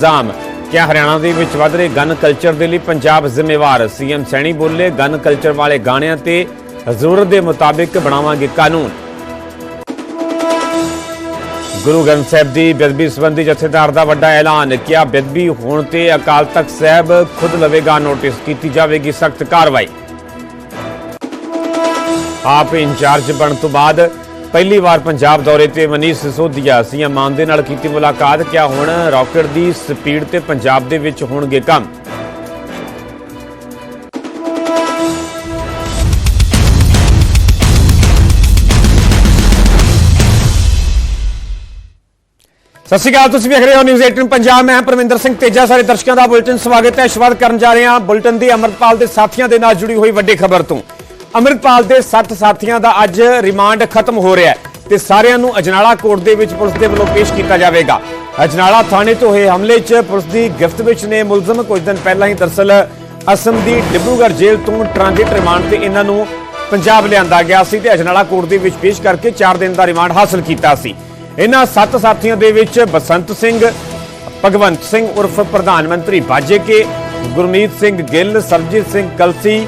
ਇਲਜ਼ਾਮ। ਕਿ ਹਰਿਆਣਾ ਦੇ ਵਿੱਚ ਵੱਧ ਰਹੇ ਗਨ ਕਲਚਰ ਦੇ ਲਈ ਪੰਜਾਬ ਜ਼ਿੰਮੇਵਾਰ? ਸੀਐਮ ਸੈਣੀ ਬੋਲੇ, ਗਨ ਕਲਚਰ ਵਾਲੇ ਗਾਣਿਆਂ ਤੇ ਜ਼ਰੂਰਤ ਦੇ ਮੁਤਾਬਿਕ ਬਣਾਵਾਂਗੇ ਕਾਨੂੰਨ। ਗੁਰੂ ਗ੍ਰੰਥ ਸਾਹਿਬ ਦੀ ਬੇਅਦਬੀ ਸੰਬੰਧੀ ਜਥੇਦਾਰ ਦਾ ਵੱਡਾ ਐਲਾਨ। ਕਿਹਾ ਬੇਅਦਬੀ ਹੋਣ ਤੇ ਅਕਾਲ ਤਖਤ ਸਾਹਿਬ ਖੁਦ ਲਵੇਗਾ ਨੋਟਿਸ? ਕੀਤੀ ਜਾਵੇਗੀ ਸਖਤ ਕਾਰਵਾਈ। ਆਪ ਇੰਚਾਰਜ ਬਣ ਤੋਂ ਬਾਅਦ ਪਹਿਲੀ ਵਾਰ ਪੰਜਾਬ ਦੌਰੇ ਤੇ ਮਨੀਸ਼ ਸਿਸੋਦੀਆ ਸੀਐਮ ਮਾਨ ਦੇ ਨਾਲ ਕੀਤੀ ਮੁਲਾਕਾਤ, ਕਿਆ ਹੁਣ ਰਾਕਟ ਦੀ ਸਪੀਡ ਤੇ ਪੰਜਾਬ ਦੇ ਵਿੱਚ ਹੋਣਗੇ ਕੰਮ? ਸਤਿ ਸ਼੍ਰੀ ਅਕਾਲ, ਤੁਸੀਂ ਵੇਖ ਰਹੇ ਹੋ ਨਿਊਜ਼ 18 ਪੰਜਾਬ। ਮੈਂ ਪਰਮਿੰਦਰ ਸਿੰਘ ਤੇਜਾ। ਸਾਰੇ ਦਰਸ਼ਕਾਂ ਦਾ ਬੁਲੇਟਿਨ ਸਵਾਗਤ ਹੈ। ਸ਼ੁਰੂਆਤ ਕਰਨ ਜਾ ਰਹੇ ਹਾਂ ਬੁਲੇਟਿਨ ਦੀ ਅਮਰਪਾਲ ਦੇ ਸਾਥੀਆਂ ਦੇ ਨਾਲ ਜੁੜੀ ਹੋਈ ਵੱਡੀ ਖਬਰ ਤੋਂ। ਅਮਰਪਾਲ ਦੇ 7 ਸਾਥੀਆਂ ਦਾ ਅੱਜ ਰਿਮਾਂਡ ਖਤਮ ਹੋ ਰਿਹਾ ਹੈ ਤੇ ਸਾਰਿਆਂ ਨੂੰ ਅਜਨਾਲਾ ਕੋਰਟ ਦੇ ਵਿੱਚ ਪੁਲਿਸ ਦੇ ਵੱਲੋਂ ਪੇਸ਼ ਕੀਤਾ ਜਾਵੇਗਾ। ਅਜਨਾਲਾ ਥਾਣੇ ਤੋਂ ਹੋਏ ਹਮਲੇ 'ਚ ਪੁਲਿਸ ਦੀ ਗ੍ਰਿਫ਼ਤ ਵਿੱਚ ਨੇ ਮੁਲਜ਼ਮ ਕੁਝ ਦਿਨ ਪਹਿਲਾਂ ਹੀ ਦਰਸਲ ਅਸਮ ਦੀ ਡਿਬਰੂਗੜ੍ਹ ਜੇਲ੍ਹ ਤੋਂ ਟ੍ਰਾਂਜ਼ਿਟ ਰਿਮਾਂਡ ਤੇ ਇਹਨਾਂ ਨੂੰ ਪੰਜਾਬ ਲਿਆਂਦਾ ਗਿਆ ਸੀ ਤੇ ਅਜਨਾਲਾ ਕੋਰਟ ਦੇ ਵਿੱਚ ਪੇਸ਼ ਕਰਕੇ 4 ਦਿਨ ਦਾ ਰਿਮਾਂਡ ਹਾਸਲ ਕੀਤਾ ਸੀ। ਇਹਨਾਂ 7 ਸਾਥੀਆਂ ਦੇ ਵਿੱਚ ਬਸੰਤ ਸਿੰਘ, ਭਗਵੰਤ ਸਿੰਘ ਉਰਫ ਪ੍ਰਧਾਨ ਮੰਤਰੀ ਬਾਜੇ ਕੇ ਗੁਰਮੀਤ ਸਿੰਘ ਗਿੱਲ ਸਰਜੀਤ ਸਿੰਘ ਕਲਸੀ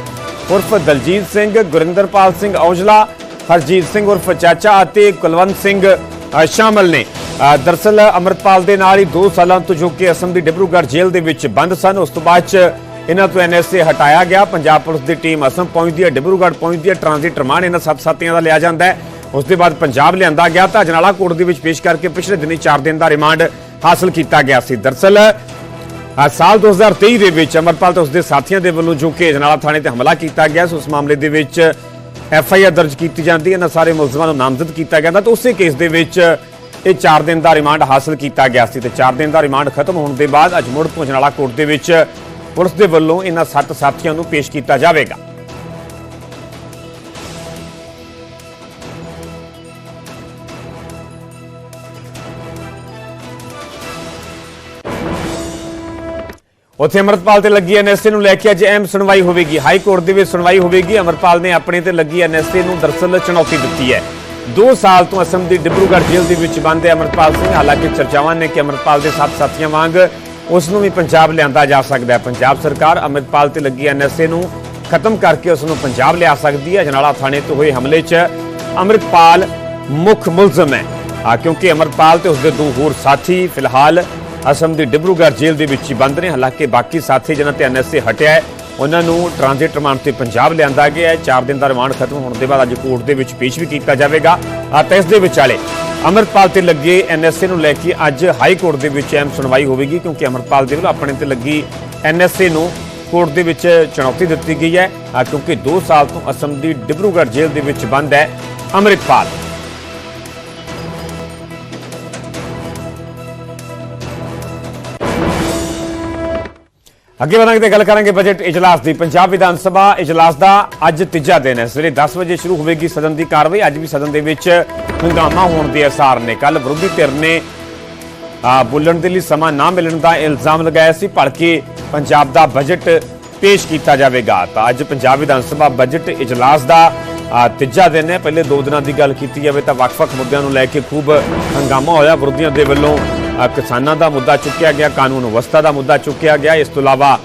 ਉਰਫ ਦਲਜੀਤ ਸਿੰਘ ਗੁਰਿੰਦਰਪਾਲ ਸਿੰਘ ਔਜਲਾ ਹਰਜੀਤ ਸਿੰਘ ਉਰਫ ਚਾਚਾ ਅਤੇ ਕੁਲਵੰਤ ਸਿੰਘ ਅ, ਸ਼ਾਮਲ ਨੇ। ਅ, ਦਰਸਲ ਅਮਰਪਾਲ ਦੇ ਨਾਲ ਹੀ 2 ਸਾਲਾਂ ਤੋਂ ਜੋ ਕਿ ਅਸਮ ਦੀ ਡਿਬਰੂਗੜ੍ਹ ਜੇਲ੍ਹ ਦੇ ਵਿੱਚ ਬੰਦ ਸਨ ਉਸ ਤੋਂ ਬਾਅਦ ਚ ਇਹਨਾਂ ਤੋਂ ਐਨਐਸਏ ਹਟਾਇਆ ਗਿਆ। ਪੰਜਾਬ ਪੁਲਿਸ ਦੀ ਟੀਮ ਅਸਮ ਪਹੁੰਚਦੀ ਹੈ ਡਿਬਰੂਗੜ੍ਹ ਪਹੁੰਚਦੀ ਹੈ ਟ੍ਰਾਂਜ਼ਿਟ ਰਿਮਾਂਡ ਇਹਨਾਂ ਸੱਤ ਸਾਥੀਆਂ ਦਾ ਲਿਆ ਜਾਂਦਾ ਹੈ। ਉਸ ਦੇ ਬਾਅਦ ਪੰਜਾਬ ਲਿਆਂਦਾ ਗਿਆ। ਤਾਂ ਅਜਨਾਲਾ ਕੋਰਟ ਦੇ ਵਿੱਚ ਪੇਸ਼ ਕਰਕੇ ਪਿਛਲੇ ਦਿਨੀ 4 ਦਿਨ ਦਾ ਰਿਮਾਂਡ ਹਾਸਲ ਕੀਤਾ ਗਿਆ ਸੀ। ਦਰਸਲ ਆ ਸਾਲ 2023 ਦੇ ਵਿੱਚ ਅਮਰਪਾਲ ਤੇ ਉਸਦੇ ਸਾਥੀਆਂ ਦੇ ਵੱਲੋਂ ਜੋ ਕਿ ਅਜਨਾਲਾ ਥਾਣੇ ਤੇ ਹਮਲਾ ਕੀਤਾ ਗਿਆ ਸੀ ਉਸ ਮਾਮਲੇ ਦੇ ਵਿੱਚ ਐਫ ਆਈ ਆਰ ਦਰਜ ਕੀਤੀ ਜਾਂਦੀ ਹੈ। ਇਹਨਾਂ ਸਾਰੇ ਮੁਲਜ਼ਮਾਂ ਨੂੰ ਨਾਮਜ਼ਦ ਕੀਤਾ ਗਿਆ ਤਾਂ ਉਸੇ ਕੇਸ ਦੇ ਵਿੱਚ ਇਹ 4 ਦਿਨ ਦਾ ਰਿਮਾਂਡ ਹਾਸਲ ਕੀਤਾ ਗਿਆ ਸੀ ਤੇ 4 ਦਿਨ ਦਾ ਰਿਮਾਂਡ ਖਤਮ ਹੋਣ ਦੇ ਬਾਅਦ ਅੱਜ ਮੁੜ ਤੋਂ ਅਜਨਾਲਾ ਕੋਰਟ ਦੇ ਵਿੱਚ ਪੁਲਿਸ ਦੇ ਵੱਲੋਂ ਇਹਨਾਂ ਸੱਤ ਸਾਥੀਆਂ ਨੂੰ ਪੇਸ਼ ਕੀਤਾ ਜਾਵੇਗਾ। ਉੱਥੇ ਅਮਰਪਾਲ ਤੇ ਲੱਗੀ ਐਨਐਸਏ ਨੂੰ ਲੈ ਕੇ ਅੱਜ ਅਹਿਮ ਸੁਣਵਾਈ ਹੋਵੇਗੀ। ਹਾਈ ਕੋਰਟ ਦੇ ਵਿੱਚ ਸੁਣਵਾਈ ਹੋਵੇਗੀ। ਅਮਰਪਾਲ ਨੇ ਆਪਣੇ ਤੇ ਲੱਗੀ ਐਨਐਸਏ ਨੂੰ ਦਰਸਲ ਚੁਣੌਤੀ ਦਿੱਤੀ ਹੈ। 2 ਸਾਲ ਤੋਂ ਅਸਮ ਦੀ ਡਿਬਰੂਗੜ੍ਹ ਜੇਲ੍ਹ ਦੇ ਵਿੱਚ ਬੰਦ ਹੈ ਅਮਰਪਾਲ ਸਿੰਘ। ਹਾਲਾਂਕਿ ਚਰਚਾਵਾਂ ਨੇ ਕਿ ਅਮਰਪਾਲ ਦੇ ਸਾਥ ਸਾਥੀਆਂ ਵਾਂਗ ਉਸ ਨੂੰ ਵੀ ਪੰਜਾਬ ਲਿਆਂਦਾ ਜਾ ਸਕਦਾ ਹੈ। ਪੰਜਾਬ ਸਰਕਾਰ ਅਮਰਪਾਲ ਤੇ ਲੱਗੀ ਐਨਐਸਏ ਨੂੰ ਖਤਮ ਕਰਕੇ ਉਸ ਨੂੰ ਪੰਜਾਬ ਲਿਆ ਸਕਦੀ ਹੈ। ਜਨਾਲਾ ਥਾਣੇ ਤੋਂ ਹੋਏ ਹਮਲੇ 'ਚ ਅਮਰਪਾਲ ਮੁੱਖ ਮੁਲਜ਼ਮ ਹੈ। ਕਿਉਂਕਿ ਅਮਰਪਾਲ ਤੇ ਉਸਦੇ ਦੋ ਹੋਰ ਸਾਥੀ ਫਿਲਹਾਲ ਅਸਮ ਦੀ ਡਿਬਰੂਗੜ੍ਹ ਜੇਲ੍ਹ ਦੇ ਵਿੱਚ ਹੀ ਬੰਦ ਨੇ। ਹਾਲਾਂਕਿ ਬਾਕੀ ਸਾਥੀ ਜਿਨ੍ਹਾਂ ਤੇ ਐਨਐਸਏ ਹਟਿਆ ਹੈ, ਉਹਨਾਂ ਨੂੰ ਟ੍ਰਾਂਜ਼ਿਟ ਰਿਮਾਂਡ ਤੇ ਪੰਜਾਬ ਲਿਆਂਦਾ ਗਿਆ ਹੈ। 4 ਦਿਨ ਦਾ ਰਿਮਾਂਡ ਖਤਮ ਹੋਣ ਦੇ ਬਾਅਦ ਅੱਜ ਕੋਰਟ ਦੇ ਵਿੱਚ ਪੇਸ਼ ਵੀ ਕੀਤਾ ਜਾਵੇਗਾ। ਆ ਇਸ ਦੇ ਵਿਚਾਲੇ ਅਮਰਪਾਲ ਤੇ ਲੱਗੇ ਐਨਐਸਏ ਨੂੰ ਲੈ ਕੇ ਅੱਜ ਹਾਈ ਕੋਰਟ ਦੇ ਵਿੱਚ ਅਹਿਮ ਸੁਣਵਾਈ ਹੋਵੇਗੀ, ਕਿਉਂਕਿ ਅਮਰਪਾਲ ਦੇ ਵੱਲੋਂ ਆਪਣੇ ਤੇ ਲੱਗੀ ਐਨਐਸਏ ਨੂੰ ਕੋਰਟ ਦੇ ਵਿੱਚ ਚੁਣੌਤੀ ਦਿੱਤੀ ਗਈ ਹੈ। ਕਿਉਂਕਿ 2 ਸਾਲ ਤੋਂ ਅਸਮ ਦੀ ਡਿਬਰੂਗੜ੍ਹ ਜੇਲ੍ਹ ਦੇ ਵਿੱਚ ਬੰਦ ਹੈ ਅਮਰਿਤਪਾਲ। ਅੱਗੇ ਵਧਾਂਗੇ ਤੇ ਗੱਲ ਕਰਾਂਗੇ ਬਜਟ ਇਜਲਾਸ ਦੀ। ਪੰਜਾਬ ਵਿਧਾਨ ਸਭਾ ਇਜਲਾਸ ਦਾ ਅੱਜ ਤੀਜਾ ਦਿਨ ਹੈ। ਸਵੇਰੇ 10 ਵਜੇ ਸ਼ੁਰੂ ਹੋਵੇਗੀ ਸਦਨ ਦੀ ਕਾਰਵਾਈ। ਅੱਜ ਵੀ ਸਦਨ ਦੇ ਵਿੱਚ ਹੰਗਾਮਾ ਹੋਣ ਦੇ ਅਸਾਰ ਨੇ। ਕੱਲ ਵਿਰੋਧੀ ਧਿਰ ਨੇ ਆ ਬੋਲਣ ਦੇ ਲਈ ਸਮਾਂ ਨਾ ਮਿਲਣ ਦਾ ਇਲਜ਼ਾਮ ਲਗਾਇਆ ਸੀ ਭਲਕੇ ਪੰਜਾਬ ਦਾ ਬਜਟ ਪੇਸ਼ ਕੀਤਾ ਜਾਵੇਗਾ। ਤਾਂ ਅੱਜ ਪੰਜਾਬ ਵਿਧਾਨ ਸਭਾ ਬਜਟ ਇਜਲਾਸ ਦਾ ਤੀਜਾ ਦਿਨ ਹੈ। ਪਹਿਲੇ ਦੋ ਦਿਨਾਂ ਦੀ ਗੱਲ ਕੀਤੀ ਜਾਵੇ ਤਾਂ ਵੱਖ-ਵੱਖ ਮੁੱਦਿਆਂ ਨੂੰ ਲੈ ਕੇ ਖੂਬ ਹੰਗਾਮਾ ਹੋਇਆ। ਵਿਰੋਧੀਆਂ ਦੇ ਵੱਲੋਂ ਕਿਸਾਨਾਂ ਦਾ ਮੁੱਦਾ ਚੁੱਕਿਆ ਗਿਆ, ਕਾਨੂੰਨ ਵਿਵਸਥਾ ਦਾ ਮੁੱਦਾ ਚੁੱਕਿਆ ਗਿਆ। ਇਸ ਤੋਂ ਇਲਾਵਾ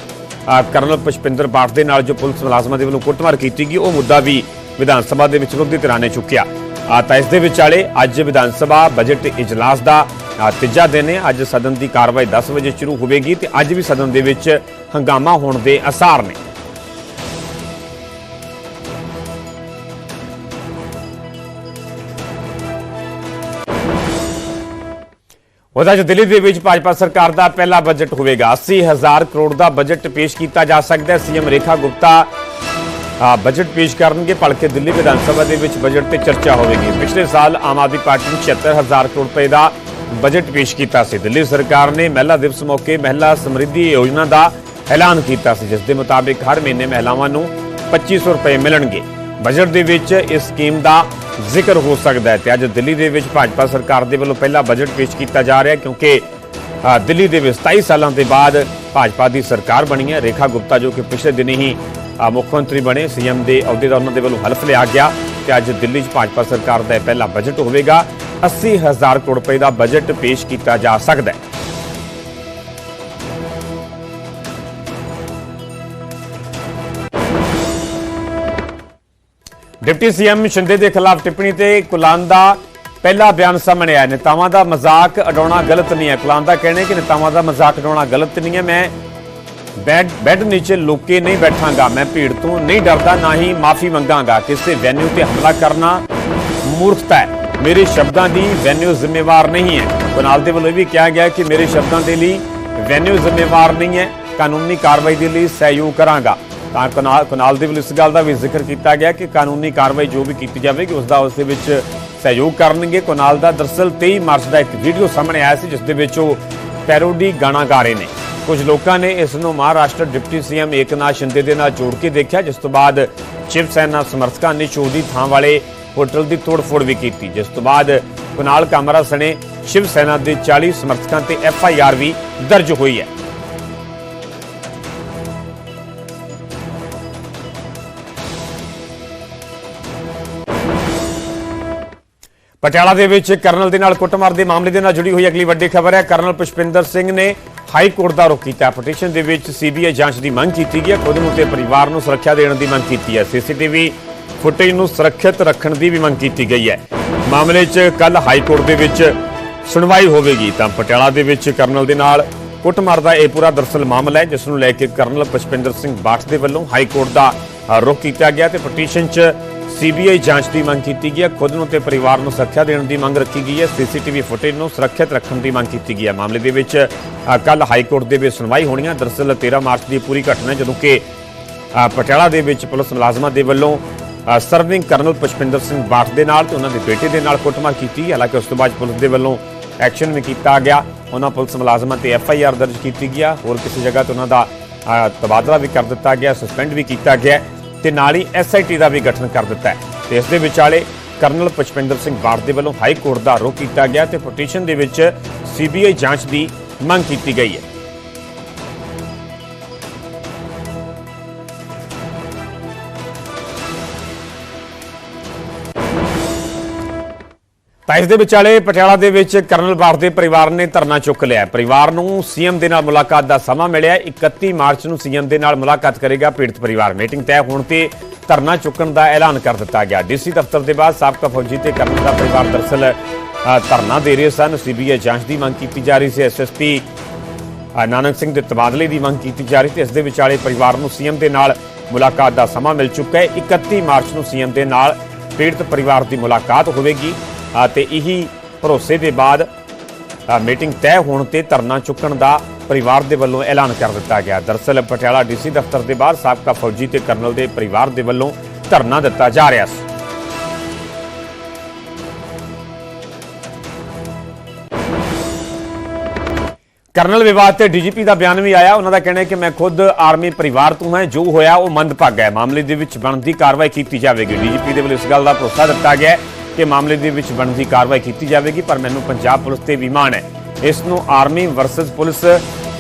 ਕਰਨਲ ਪੁਸ਼ਪਿੰਦਰ ਪਾਠ ਦੇ ਨਾਲ ਜੋ ਪੁਲਿਸ ਮੁਲਾਜ਼ਮਾਂ ਦੇ ਵੱਲੋਂ ਕੁੱਟਮਾਰ ਕੀਤੀ ਗਈ, ਉਹ ਮੁੱਦਾ ਵੀ ਵਿਧਾਨ ਸਭਾ ਦੇ ਵਿੱਚ ਵਿਰੋਧੀ ਧਿਰਾਂ ਨੇ ਚੁੱਕਿਆ। ਤਾਂ ਇਸ ਦੇ ਵਿਚਾਲੇ ਅੱਜ ਵਿਧਾਨ ਸਭਾ ਬਜਟ ਇਜਲਾਸ ਦਾ ਤੀਜਾ ਦਿਨ ਹੈ। ਅੱਜ ਸਦਨ ਦੀ ਕਾਰਵਾਈ 10 ਵਜੇ ਸ਼ੁਰੂ ਹੋਵੇਗੀ ਤੇ ਅੱਜ ਵੀ ਸਦਨ ਦੇ ਵਿੱਚ ਹੰਗਾਮਾ ਹੋਣ ਦੇ ਅਸਾਰ ਨੇ। ਉਹਦਾ ਜੋ ਦਿੱਲੀ ਦੇ ਵਿੱਚ ਭਾਜਪਾ ਸਰਕਾਰ ਦਾ ਪਹਿਲਾ ਬਜਟ ਹੋਵੇਗਾ। 80000 ਕਰੋੜ ਦਾ ਬਜਟ ਪੇਸ਼ ਕੀਤਾ ਜਾ ਸਕਦਾ ਹੈ। ਸੀਐਮ ਰੇਖਾ ਗੁਪਤਾ ਬਜਟ ਪੇਸ਼ ਕਰਨਗੇ, ਭਲਕੇ ਦਿੱਲੀ ਵਿਧਾਨ ਸਭਾ ਦੇ ਵਿੱਚ ਬਜਟ ਤੇ ਚਰਚਾ ਹੋਵੇਗੀ। ਪਿਛਲੇ ਸਾਲ ਆਮ ਆਦਮੀ ਪਾਰਟੀ ਨੇ 76000 ਕਰੋੜ ਰੁਪਏ ਦਾ ਬਜਟ ਪੇਸ਼ ਕੀਤਾ ਸੀ। ਦਿੱਲੀ ਸਰਕਾਰ ਨੇ ਮਹਿਲਾ ਦਿਵਸ ਮੌਕੇ ਮਹਿਲਾ ਸਮਰਿੱਧੀ ਯੋਜਨਾ ਦਾ ਐਲਾਨ ਕੀਤਾ ਸੀ, ਜਿਸ ਦੇ ਮੁਤਾਬਿਕ ਹਰ ਮਹੀਨੇ ਮਹਿਲਾਵਾਂ ਨੂੰ 2500 ਰੁਪਏ ਮਿਲਣਗੇ। ਬਜਟ ਦੇ ਵਿੱਚ ਇਸ ਸਕੀਮ ਦਾ ਜ਼ਿਕਰ ਹੋ ਸਕਦਾ ਹੈ ਤੇ ਅੱਜ ਦਿੱਲੀ ਦੇ ਵਿੱਚ ਭਾਜਪਾ ਸਰਕਾਰ ਦੇ ਵੱਲੋਂ ਪਹਿਲਾ ਬਜਟ ਪੇਸ਼ ਕੀਤਾ ਜਾ ਰਿਹਾ ਕਿਉਂਕਿ ਦਿੱਲੀ ਦੇ ਵਿੱਚ 27 ਸਾਲਾਂ ਦੇ ਬਾਅਦ ਭਾਜਪਾ ਦੀ ਸਰਕਾਰ ਬਣੀ ਹੈ। ਰੇਖਾ ਗੁਪਤਾ ਜੋ ਕਿ ਪਿਛਲੇ ਦਿਨੀ ਹੀ ਮੁੱਖ ਮੰਤਰੀ ਬਣੇ, ਸੀਐਮ ਦੇ ਅਹੁਦੇ ਦਾ ਉਹਨਾਂ ਦੇ ਵੱਲੋਂ ਹਲਫ ਲਿਆ ਗਿਆ ਤੇ ਅੱਜ ਦਿੱਲੀ 'ਚ ਭਾਜਪਾ ਸਰਕਾਰ ਦਾ ਪਹਿਲਾ ਬਜਟ ਹੋਵੇਗਾ। 80000 ਕਰੋੜ ਰੁਪਏ ਦਾ ਬਜਟ ਪੇਸ਼ ਕੀਤਾ ਜਾ ਸਕਦਾ ਹੈ। ਡਿਪਟੀ ਸੀਐਮ ਸ਼ਿੰਦੇ ਦੇ ਖਿਲਾਫ ਟਿੱਪਣੀ ਤੇ ਕੁਲਾਨ ਦਾ ਪਹਿਲਾ ਬਿਆਨ ਸਾਹਮਣੇ ਆਇਆ। ਨੇਤਾਵਾਂ ਦਾ ਮਜ਼ਾਕ ਉਡਾਉਣਾ ਗਲਤ ਨਹੀਂ ਹੈ। ਕੁਲਾਨ ਦਾ ਕਹਿਣਾ ਹੈ ਕਿ ਨੇਤਾਵਾਂ ਦਾ ਮਜ਼ਾਕ ਉਡਾਉਣਾ ਗਲਤ ਨਹੀਂ ਹੈ। ਮੈਂ ਬੈੱਡ ਬੈੱਡ ਨੀਚੇ ਲੁਕੇ ਨਹੀਂ ਬੈਠਾਂਗਾ। ਮੈਂ ਭੀੜ ਤੋਂ ਨਹੀਂ ਡਰਦਾ, ਨਾ ਹੀ ਮਾਫੀ ਮੰਗਾਂਗਾ। ਕਿਸੇ ਵੈਨਿਊ ਤੇ ਹਮਲਾ ਕਰਨਾ ਮੂਰਖਤਾ ਹੈ। ਮੇਰੇ ਸ਼ਬਦਾਂ ਦੀ ਵੈਨਿਊ ਜ਼ਿੰਮੇਵਾਰ ਨਹੀਂ ਹੈ। ਕੁਨਾਲ ਦੇ ਵੱਲੋਂ ਇਹ ਵੀ ਕਿਹਾ ਗਿਆ ਕਿ ਮੇਰੇ ਸ਼ਬਦਾਂ ਦੇ ਲਈ ਵੈਨਿਊ ਜ਼ਿੰਮੇਵਾਰ ਨਹੀਂ ਹੈ। ਕਾਨੂੰਨੀ ਕਾਰਵਾਈ ਦੇ ਲਈ ਸਹਿਯੋਗ ਕਰਾਂਗਾ। ਤਾਂ ਕੁਨਾਲ ਕਨਾਲ ਦੇ ਵੱਲੋਂ ਇਸ ਗੱਲ ਦਾ ਵੀ ਜ਼ਿਕਰ ਕੀਤਾ ਗਿਆ ਕਿ ਕਾਨੂੰਨੀ ਕਾਰਵਾਈ ਜੋ ਵੀ ਕੀਤੀ ਜਾਵੇਗੀ, ਉਸ ਦਾ ਉਸ ਦੇ ਵਿੱਚ ਸਹਿਯੋਗ ਕਰਨਗੇ। ਕੁਨਾਲ ਦਾ ਦਰਸਲ 23 ਮਾਰਚ ਦਾ ਇੱਕ ਵੀਡੀਓ ਸਾਹਮਣੇ ਆਇਆ ਸੀ, ਜਿਸ ਦੇ ਵਿੱਚ ਉਹ ਪੈਰੋਡੀ ਗਾਣਾ ਗਾ ਰਹੇ ਨੇ। ਕੁਝ ਲੋਕਾਂ ਨੇ ਇਸ ਨੂੰ ਮਹਾਰਾਸ਼ਟਰ ਡਿਪਟੀ ਸੀਐਮ ਏਕਨਾਥ ਸ਼ਿੰਦੇ ਦੇ ਨਾਲ ਜੋੜ ਕੇ ਦੇਖਿਆ, ਜਿਸ ਤੋਂ ਬਾਅਦ ਸ਼ਿਵ ਸੈਨਾ ਸਮਰਥਕਾਂ ਨੇ ਚੋਦੀ ਥਾਂ ਵਾਲੇ ਹੋਟਲ ਦੀ ਤੋੜਫੋੜ ਵੀ ਕੀਤੀ। ਜਿਸ ਤੋਂ ਬਾਅਦ ਕੁਨਾਲ ਕਾਮਰਾ ਸਣੇ ਸ਼ਿਵ ਸੈਨਾ ਦੇ 40 ਸਮਰਥਕਾਂ ਤੇ ਐਫ ਆਈ ਆਰ ਵੀ ਦਰਜ ਹੋਈ ਹੈ। ਪਟਿਆਲਾ ਦੇ ਵਿੱਚ ਕਰਨਲ ਦੇ ਨਾਲ ਕੁੱਟਮਾਰ ਦੇ ਮਾਮਲੇ ਦੇ ਨਾਲ ਜੁੜੀ ਹੋਈ ਅਗਲੀ ਵੱਡੀ ਖਬਰ ਹੈ। ਕਰਨਲ ਪੁਸ਼ਪਿੰਦਰ ਸਿੰਘ ਨੇ ਹਾਈ ਕੋਰਟ ਦਾ ਰੁਖ ਕੀਤਾ। ਪਟੀਸ਼ਨ ਦੇ ਵਿੱਚ ਸੀਬੀਆਈ ਜਾਂਚ ਦੀ ਮੰਗ ਕੀਤੀ ਗਈ ਹੈ। ਖੁਦ ਨੂੰ ਤੇ ਪਰਿਵਾਰ ਨੂੰ ਸੁਰੱਖਿਆ ਦੇਣ ਦੀ ਮੰਗ ਕੀਤੀ ਹੈ। ਸੀਸੀਟੀਵੀ ਫੁਟੇਜ ਨੂੰ ਸੁਰੱਖਿਅਤ ਰੱਖਣ ਦੀ ਵੀ ਮੰਗ ਕੀਤੀ ਗਈ ਹੈ। ਮਾਮਲੇ 'ਚ ਕੱਲ ਹਾਈ ਕੋਰਟ ਦੇ ਵਿੱਚ ਸੁਣਵਾਈ ਹੋਵੇਗੀ। ਤਾਂ ਪਟਿਆਲਾ ਦੇ ਵਿੱਚ ਕਰਨਲ ਦੇ ਨਾਲ ਕੁੱਟਮਾਰ ਦਾ ਇਹ ਪੂਰਾ ਦਰਸਲ ਮਾਮਲਾ ਹੈ ਜਿਸ ਨੂੰ ਲੈ ਕੇ ਕਰਨਲ ਪੁਸ਼ਪਿੰਦਰ ਸਿੰਘ ਬਾਠ ਦੇ ਵੱਲੋਂ ਹਾਈ ਕੋਰਟ ਦਾ ਅ, ਰੁਖ ਕੀਤਾ ਗਿਆ ਤੇ ਪਟੀਸ਼ਨ 'ਚ ਸੀਬੀਆਈ ਜਾਂਚ ਦੀ ਮੰਗ ਕੀਤੀ ਗਈ ਹੈ। ਖੁਦ ਨੂੰ ਤੇ ਪਰਿਵਾਰ ਨੂੰ ਸੁਰੱਖਿਆ ਦੇਣ ਦੀ ਮੰਗ ਰੱਖੀ ਗਈ ਹੈ। ਸੀਸੀਟੀਵੀ ਫੁਟੇਜ ਨੂੰ ਸੁਰੱਖਿਅਤ ਰੱਖਣ ਦੀ ਮੰਗ ਕੀਤੀ ਗਈ ਹੈ। ਮਾਮਲੇ ਦੇ ਵਿੱਚ ਕੱਲ ਹਾਈ ਕੋਰਟ ਦੇ ਵਿੱਚ ਸੁਣਵਾਈ ਹੋਣੀ ਹੈ। ਦਰਸਲ 13 ਮਾਰਚ ਦੀ ਪੂਰੀ ਘਟਨਾ ਜਦੋਂ ਕਿ ਪਟਿਆਲਾ ਦੇ ਵਿੱਚ ਪੁਲਿਸ ਮੁਲਾਜ਼ਮਾਂ ਦੇ ਵੱਲੋਂ ਸਰਵਿੰਗ ਕਰਨਲ ਪੁਸ਼ਪਿੰਦਰ ਸਿੰਘ ਬਾਠ ਦੇ ਨਾਲ ਤੇ ਉਹਨਾਂ ਦੇ ਬੇਟੇ ਦੇ ਨਾਲ ਕੁੱਟਮਾਰ ਕੀਤੀ ਹਾਲਾਂਕਿ ਉਸ ਤੋਂ ਬਾਅਦ ਪੁਲਿਸ ਦੇ ਵੱਲੋਂ ਐਕਸ਼ਨ ਵੀ ਕੀਤਾ ਗਿਆ। ਉਹਨਾਂ ਪੁਲਿਸ ਮੁਲਾਜ਼ਮਾਂ ਤੇ ਐਫ ਆਈ ਆਰ ਦਰਜ ਕੀਤੀ ਗਿਆ ਹੋਰ ਕਿਸੇ ਜਗ੍ਹਾ ਤੇ ਉਹਨਾਂ ਦਾ ਤਬਾਦਲਾ ਵੀ ਕਰ ਦਿੱਤਾ ਗਿਆ, ਸਸਪੈਂਡ ਵੀ ਕੀਤਾ ਗਿਆ ਤੇ ਨਾਲ ਹੀ ਐਸ ਆਈ ਟੀ ਦਾ ਵੀ ਗਠਨ ਕਰ ਦਿੱਤਾ ਹੈ। ਤੇ ਇਸ ਦੇ ਵਿਚਾਲੇ ਕਰਨਲ ਪੁਸ਼ਪਿੰਦਰ ਸਿੰਘ ਬਾੜ ਦੇ ਵੱਲੋਂ ਹਾਈ ਕੋਰਟ ਦਾ ਰੁਖ ਕੀਤਾ ਗਿਆ ਤੇ ਪਟੀਸ਼ਨ ਦੇ ਵਿੱਚ ਸੀਬੀਆਈ ਜਾਂਚ ਦੀ ਮੰਗ ਕੀਤੀ ਗਈ ਹੈ। ਤਾਂ ਇਸ ਦੇ ਵਿਚਾਲੇ ਪਟਿਆਲਾ ਦੇ ਵਿੱਚ ਕਰਨਲ ਬਾਠ ਦੇ ਪਰਿਵਾਰ ਨੇ ਧਰਨਾ ਚੁੱਕ ਲਿਆ। ਪਰਿਵਾਰ ਨੂੰ ਸੀਐਮ ਦੇ ਨਾਲ ਮੁਲਾਕਾਤ ਦਾ ਸਮਾਂ ਮਿਲਿਆ। ਹੈ। 31 ਮਾਰਚ ਨੂੰ ਸੀਐਮ ਦੇ ਨਾਲ ਮੁਲਾਕਾਤ ਕਰੇਗਾ ਪੀੜਤ ਪਰਿਵਾਰ। ਮੀਟਿੰਗ ਤੈਅ ਹੋਣ ਤੇ ਧਰਨਾ ਚੁੱਕਣ ਦਾ ਐਲਾਨ ਕਰ ਦਿੱਤਾ ਗਿਆ। ਡੀਸੀ ਦਫ਼ਤਰ ਦੇ ਬਾਅਦ ਸਾਬਕਾ ਫੌਜੀ ਤੇ ਕਰਨਲ ਦਾ ਪਰਿਵਾਰ ਦਰਸਲ ਧਰਨਾ ਦੇ ਰਹੇ ਸਨ। ਸੀਬੀਆਈ ਜਾਂਚ ਦੀ ਮੰਗ ਕੀਤੀ ਜਾ ਰਹੀ ਸੀ। ਐਸਐਸਪੀ ਨਾਨਕ ਸਿੰਘ ਦੇ ਤਬਾਦਲੇ ਦੀ ਮੰਗ ਕੀਤੀ ਜਾ ਰਹੀ ਤੇ ਇਸ ਦੇ ਵਿਚਾਲੇ ਪਰਿਵਾਰ ਨੂੰ ਸੀਐਮ ਦੇ ਨਾਲ ਮੁਲਾਕਾਤ ਦਾ ਸਮਾਂ ਮਿਲ ਚੁੱਕਾ ਹੈ। 31 ਮਾਰਚ ਨੂੰ ਸੀਐਮ ਦੇ ਨਾਲ ਪੀੜਤ ਪਰਿਵਾਰ ਦੀ ਮੁਲਾਕਾਤ ਹੋਵੇਗੀ। ਅ, ਇਹੀ ਭਰੋਸੇ ਦੇ ਬਾਅਦ ਮੀਟਿੰਗ ਤੈਅ ਹੋਣ ਤੇ ਧਰਨਾ ਚੁੱਕਣ ਦਾ ਪਰਿਵਾਰ ਦੇ ਵੱਲੋਂ ਐਲਾਨ ਕਰ ਦਿੱਤਾ ਗਿਆ। ਦਰਸਲ ਪਟਿਆਲਾ ਡੀਸੀ ਦਫ਼ਤਰ ਦੇ ਬਾਹਰ ਸਾਬਕਾ ਫੌਜੀ ਤੇ ਕਰਨਲ ਦੇ ਪਰਿਵਾਰ ਦੇ ਵੱਲੋਂ ਧਰਨਾ ਦਿੱਤਾ ਜਾ ਰਿਹਾ ਸੀ। ਕਰਨਲ ਵਿਵਾਦ ਤੇ ਡੀਜੀਪੀ ਦਾ ਬਿਆਨ ਵੀ ਆਇਆ। ਉਹਨਾਂ ਦਾ ਕਹਿਣਾ ਹੈ ਕਿ ਮੈਂ ਖੁਦ ਆਰਮੀ ਪਰਿਵਾਰ ਤੋਂ ਹਾਂ ਜੋ ਹੋਇਆ ਉਹ ਮੰਦਭਾਗਾ ਹੈ। ਮਾਮਲੇ ਦੇ ਵਿੱਚ ਬਣਦੀ ਕਾਰਵਾਈ ਕੀਤੀ ਜਾਵੇਗੀ। ਡੀਜੀਪੀ ਦੇ ਵੱਲੋਂ ਇਸ ਗੱਲ ਦਾ ਭਰੋਸਾ ਦਿੱਤਾ ਗਿਆ ਹੈ। ਕਿ ਮਾਮਲੇ ਦੇ ਵਿੱਚ ਬਣਦੀ ਕਾਰਵਾਈ ਕੀਤੀ ਜਾਵੇਗੀ, ਪਰ ਮੈਨੂੰ ਪੰਜਾਬ ਪੁਲਿਸ ਤੇ ਵੀ ਮਾਣ ਹੈ। ਇਸ ਨੂੰ ਆਰਮੀ ਵਰਸਸ ਪੁਲਿਸ